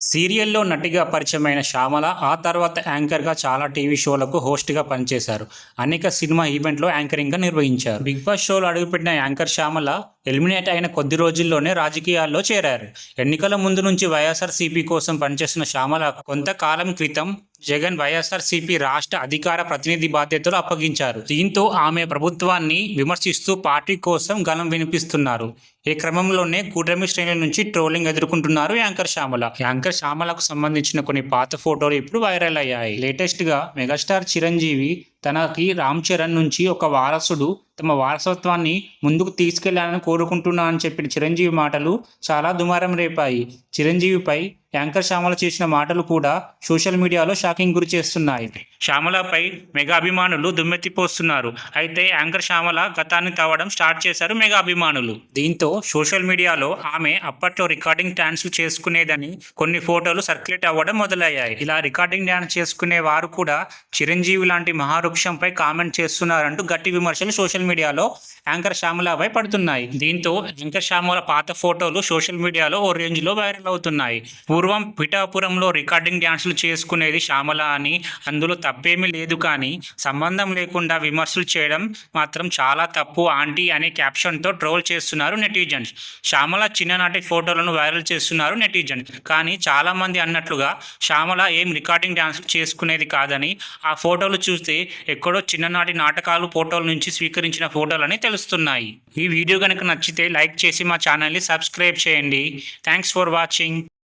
సీరియల్లో నటిగా పరిచయమైన శ్యామల ఆ తర్వాత యాంకర్గా చాలా టీవీ షోలకు హోస్ట్గా పనిచేశారు. అనేక సినిమా ఈవెంట్లో యాంకరింగ్గా నిర్వహించారు. బిగ్ బాస్ షోలో అడుగుపెట్టిన యాంకర్ శ్యామల ఎలిమినేట్ అయిన కొద్ది రోజుల్లోనే రాజకీయాల్లో చేరారు. ఎన్నికల ముందు నుంచి వైఎస్ఆర్సీపీ కోసం పనిచేస్తున్న శ్యామల కొంతకాలం క్రితం జగన్ వైఎస్ఆర్సీపీ రాష్ట్ర అధికార ప్రతినిధి బాధ్యతలు అప్పగించారు. దీంతో ఆమె ప్రభుత్వాన్ని విమర్శిస్తూ పార్టీ కోసం గలం వినిపిస్తున్నారు. ఈ క్రమంలోనే కూటమి శ్రేణుల నుంచి ట్రోలింగ్ ఎదుర్కొంటున్నారు యాంకర్ శ్యామల. యాంకర్ శ్యామలకు సంబంధించిన కొన్ని పాత ఫోటోలు ఇప్పుడు వైరల్ అయ్యాయి. లేటెస్ట్గా మెగాస్టార్ చిరంజీవి తనకి రామ్ చరణ్ నుంచి ఒక వారసుడు తమ వారసత్వాన్ని ముందుకు తీసుకెళ్ళాలని కోరుకుంటున్నా అని చెప్పిన చిరంజీవి మాటలు చాలా దుమారం రేపాయి. చిరంజీవిపై యాంకర్ శ్యామల చేసిన మాటలు కూడా సోషల్ మీడియాలో షాకింగ్ గురి చేస్తున్నాయి. శ్యామలపై మెగా అభిమానులు దుమ్మెత్తిపోస్తున్నారు అయితే యాంకర్ శ్యామల గతాన్ని తవ్వడం స్టార్ట్ చేశారు మెగా అభిమానులు. దీంతో సోషల్ మీడియాలో ఆమె అప్పట్లో రికార్డింగ్ డాన్స్ చేసుకునేదని కొన్ని ఫోటోలు సర్క్యులేట్ అవ్వడం మొదలయ్యాయి. ఇలా రికార్డింగ్ డ్యాన్స్ చేసుకునే వారు కూడా చిరంజీవి లాంటి మహావృక్షంపై కామెంట్ చేస్తున్నారంటూ గట్టి విమర్శలు సోషల్ మీడియాలో యాంకర్ శ్యామలపై పడుతున్నాయి. దీంతో యాంకర్ శ్యామల పాత ఫోటోలు సోషల్ మీడియాలో ఓ రేంజ్లో వైరల్ అవుతున్నాయి. పూర్వం పిఠాపురంలో రికార్డింగ్ డ్యాన్సులు చేసుకునేది శ్యామల అని. అందులో తప్పేమీ లేదు కానీ సంబంధం లేకుండా విమర్శలు చేయడం మాత్రం చాలా తప్పు ఆంటీ అనే క్యాప్షన్తో ట్రోల్ చేస్తున్నారు నెటిజన్స్. శ్యామల చిన్ననాటి ఫోటోలను వైరల్ చేస్తున్నారు నెటిజన్స్. కానీ చాలామంది అన్నట్లుగా శ్యామల ఏం రికార్డింగ్ డ్యాన్సులు చేసుకునేది కాదని ఆ ఫోటోలు చూస్తే ఎక్కడో చిన్ననాటి నాటకాలు ఫోటోల నుంచి స్వీకరించిన ఫోటోలని తెలుస్తున్నాయి. ఈ వీడియో కనుక నచ్చితే లైక్ చేసి మా ఛానల్ని సబ్స్క్రైబ్ చేయండి. Thanks for watching.